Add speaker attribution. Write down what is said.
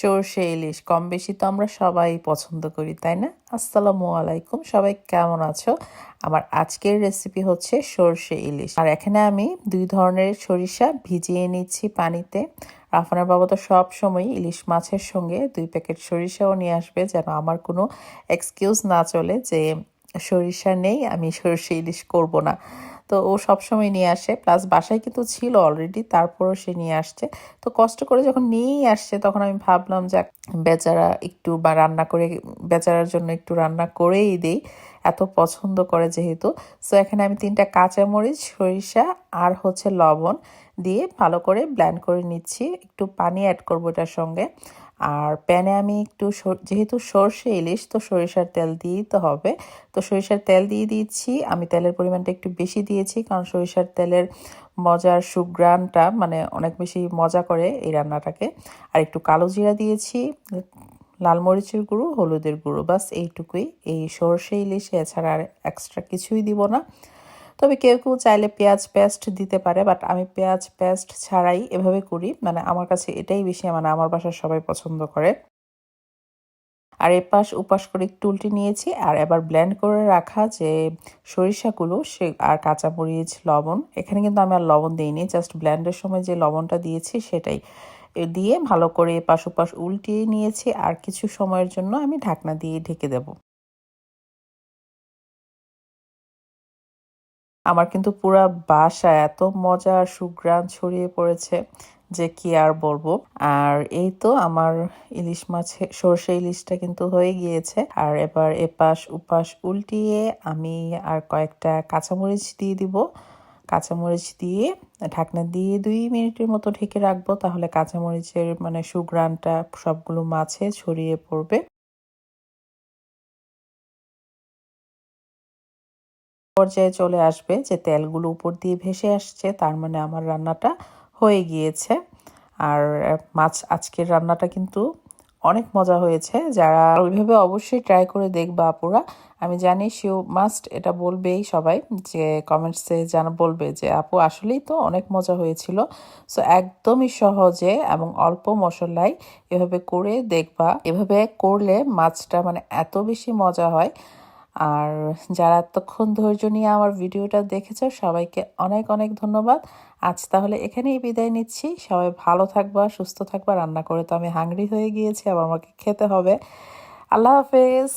Speaker 1: সর্ষে ইলিশ। কম বেশি তো আমরা সবাই পছন্দ করি, তাই না? আসসালামু আলাইকুম। সবাই কেমন আছো? আমার আজকের রেসিপি হচ্ছে সর্ষে ইলিশ। আর এখানে আমি দুই ধরনের সরিষা ভিজিয়ে নিচ্ছি পানিতে। রাফানের বাবা তো সব সময় ইলিশ মাছের সঙ্গে দুই প্যাকেট সরিষাও নিয়ে আসবে, যেন আমার কোনো এক্সকিউজ না চলে যে সরিষা নেই, আমি সর্ষে ইলিশ করব না। তো ও সবসময় নিয়ে আসে। প্লাস বাসায় কিন্তু ছিল অলরেডি তারপরও সে নিয়ে আসছে। তো কষ্ট করে যখন নিয়েই আসছে, তখন আমি ভাবলাম যে বেচারা একটু বা রান্না করে, বেচারার জন্য একটু রান্না করেই দিই। এত পছন্দ করে যেহেতু। সো এখানে আমি তিনটা কাঁচামরিচ, সরিষা আর হচ্ছে লবণ দিয়ে ভালো করে ব্ল্যান্ড করে নিচ্ছি। একটু পানি অ্যাড করব এটার সঙ্গে। আর প্যানে আমি একটু যেহেতু সর্ষে ইলিশ, তো সরিষার তেল দিয়েই তো হবে। তো সরিষার তেল দিয়ে দিচ্ছি। আমি তেলের পরিমাণটা একটু বেশি দিয়েছি, কারণ সরিষার তেলের মজার সুগ্রানটা মানে অনেক বেশি মজা করে এই রান্নাটাকে। আর একটু কালো জিরা দিয়েছি, লাল মরিচের গুঁড়ো, হলুদের গুঁড়ো বাস এইটুকুই। এই সর্ষে ইলিশে এছাড়া আর এক্সট্রা কিছুই দিব না। তবে কেউ কেউ চাইলে পেঁয়াজ পেস্ট দিতে পারে বাট আমি পেঁয়াজ পেস্ট ছাড়াই এভাবে করি। মানে আমার কাছে এটাই বেশি মানে আমার বাসার সবাই পছন্দ করে। আর এপাশ উপাস করে একটু উল্টে নিয়েছি, আর এবার ব্লেন্ড করে রাখা যে সরিষাগুলো, সে আর কাঁচামরিচ, লবণ, এখানে কিন্তু আমি আর লবণ দিইনি জাস্ট ব্লেন্ডের সময় যে লবণটা দিয়েছি সেটাই। দিয়ে ভালো করে এপাশ ওপাশ উল্টিয়ে নিয়েছি, আর কিছু সময়ের জন্য আমি ঢাকনা দিয়ে ঢেকে দেবো। আমার কিন্তু পুরা বাসা এত মজার সুগ্রান ছড়িয়ে পড়েছে যে কি আর বলব। আর এই তো আমার ইলিশ মাছ, সর্ষে ইলিশটা কিন্তু হয়ে গিয়েছে। আর এবার এপাশ উপাস উল্টিয়ে আমি আর কয়েকটা কাঁচামরিচ দিয়ে দিব। কাঁচামরিচ দিয়ে ঢাকনা দিয়ে দুই মিনিটের মতো ঢেকে রাখব, তাহলে কাঁচামরিচের মানে সুগ্রানটা সবগুলো মাছে ছড়িয়ে পড়বে। পর্যায়ে চলে আসবে যে তেলগুলো উপর দিয়ে ভেসে আসছে, তার মানে আমার রান্নাটা হয়ে গিয়েছে। আর মাছ, আজকের রান্নাটা কিন্তু অনেক মজা হয়েছে। যারা ওইভাবে অবশ্যই ট্রাই করে দেখবা আপুরা, আমি জানি সেও মাস্ট এটা বলবেই সবাই, যে কমেন্টসে জানা, বলবে যে আপু আসলেই তো অনেক মজা হয়েছিল। সো একদমই সহজে এবং অল্প মশলায় এভাবে করে দেখবা। এভাবে করলে মাছটা মানে এত বেশি মজা হয়। আর যারা এতক্ষণ ধৈর্য নিয়ে আমার ভিডিওটা দেখেছ, সবাইকে অনেক অনেক ধন্যবাদ। আজ তাহলে এখানেই বিদায় নিচ্ছি। সবাই ভালো থাকবা, সুস্থ থাকবা, রান্না করে তো আমি হাংরি হয়ে গিয়েছি, আবার আমাকে খেতে হবে। আল্লাহ হাফেজ।